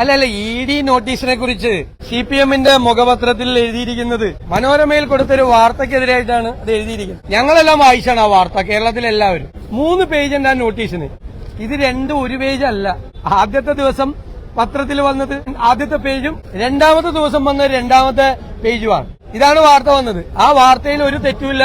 അല്ല അല്ല E D നോട്ടീസിനെ കുറിച്ച് സി പി എമ്മിന്റെ മുഖപത്രത്തിൽ എഴുതിയിരിക്കുന്നത്. മനോരമയിൽ കൊടുത്തൊരു വാർത്തക്കെതിരായിട്ടാണ് അത് എഴുതിയിരിക്കുന്നത്. ഞങ്ങളെല്ലാം വായിച്ചാണ് ആ വാർത്ത കേരളത്തിലെല്ലാവരും. മൂന്ന് പേജ് ഉണ്ട് ആ നോട്ടീസിന് ഇത് രണ്ടും ഒരു പേജ് അല്ല ആദ്യത്തെ ദിവസം പത്രത്തിൽ വന്നത് ആദ്യത്തെ പേജും രണ്ടാമത്തെ ദിവസം വന്ന രണ്ടാമത്തെ പേജുമാണ്. ഇതാണ് വാർത്ത വന്നത്. ആ വാർത്തയിൽ ഒരു തെറ്റുമില്ല.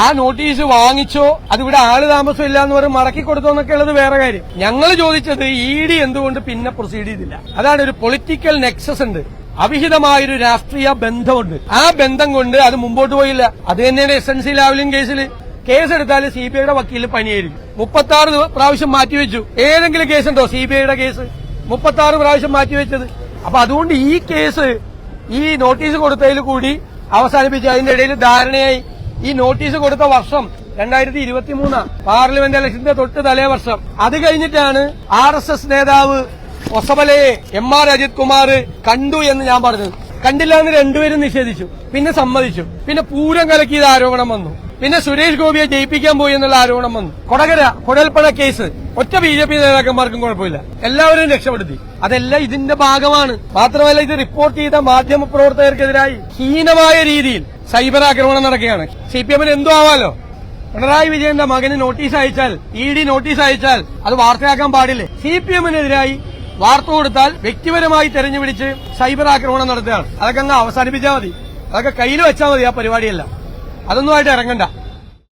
ആ നോട്ടീസ് വാങ്ങിച്ചോ? അതിവിടെ ആൾ താമസം ഇല്ല എന്ന് പറഞ്ഞ് മടക്കി കൊടുത്തോ എന്നൊക്കെ ഉള്ളത് വേറെ കാര്യം. ഞങ്ങൾ ചോദിച്ചത് ഇ ഡി എന്തുകൊണ്ട് പിന്നെ പ്രൊസീഡ് ചെയ്തില്ല? അതാണ് ഒരു പൊളിറ്റിക്കൽ നെക്സസ് ഉണ്ട്. അവിഹിതമായൊരു രാഷ്ട്രീയ ബന്ധമുണ്ട്. ആ ബന്ധം കൊണ്ട് അത് മുമ്പോട്ട് പോയില്ല. അത് തന്നെയാണ് എസ് എൻ സി ലാവലിംഗ് കേസിൽ കേസെടുത്താൽ സി ബി ഐയുടെ വക്കീലിന് പണിയായിരിക്കും മുപ്പത്തി ആറ് പ്രാവശ്യം മാറ്റിവെച്ചു. ഏതെങ്കിലും കേസുണ്ടോ സി ബി ഐയുടെ കേസ്? മുപ്പത്തി ആറ് പ്രാവശ്യം മാറ്റിവെച്ചത്. അപ്പൊ അതുകൊണ്ട് ഈ കേസ് ഈ നോട്ടീസ് കൊടുത്തതിൽ കൂടി അവസാനിപ്പിച്ചു അതിന്റെ ഇടയിൽ ധാരണയായി. ഈ നോട്ടീസ് കൊടുത്ത വർഷം രണ്ടായിരത്തി ഇരുപത്തി മൂന്ന് പാർലമെന്റ് ഇലക്ഷന്റെ തൊട്ട് തലേ വർഷം. അത് കഴിഞ്ഞിട്ടാണ് ആർ എസ് എസ് നേതാവ് ഒസബലയെ എം ആർ അജിത് കുമാർ കണ്ടു എന്ന് ഞാൻ പറഞ്ഞത്. കണ്ടില്ല എന്ന് രണ്ടുപേരും നിഷേധിച്ചു. പിന്നെ സമ്മതിച്ചു. പിന്നെ പൂരം കലക്കിയത് ആരോപണം വന്നു. പിന്നെ സുരേഷ് ഗോപിയെ ജയിപ്പിക്കാൻ പോയി എന്നുള്ള ആരോപണം വന്നു. കൊടകര കുഴൽപ്പണ കേസ്. ഒറ്റ ബി ജെ പി നേതാക്കന്മാർക്കും കുഴപ്പമില്ല. എല്ലാവരും രക്ഷപ്പെടുത്തി. അതെല്ലാം ഇതിന്റെ ഭാഗമാണ്. മാത്രമല്ല ഇത് റിപ്പോർട്ട് ചെയ്ത മാധ്യമ പ്രവർത്തകർക്കെതിരായി ഹീനമായ രീതിയിൽ സൈബർ ആക്രമണം നടക്കുകയാണ്. സി പി എമ്മിന് എന്തോ ആവാലോ? പിണറായി വിജയന്റെ മകന് നോട്ടീസ് അയച്ചാൽ ഇ ഡി നോട്ടീസ് അയച്ചാൽ അത് വാർത്തയാക്കാൻ പാടില്ലേ? സി പി എമ്മിനെതിരായി വാർത്ത കൊടുത്താൽ വ്യക്തിപരമായി തെരഞ്ഞുപിടിച്ച് സൈബർ ആക്രമണം നടത്തുകയാണ്. അതൊക്കെ അങ്ങ് അവസാനിപ്പിച്ചാൽ മതി. അതൊക്കെ കയ്യിൽ വെച്ചാൽ മതി ആ പരിപാടിയല്ല. അതൊന്നുമായിട്ട് ഇറങ്ങണ്ട.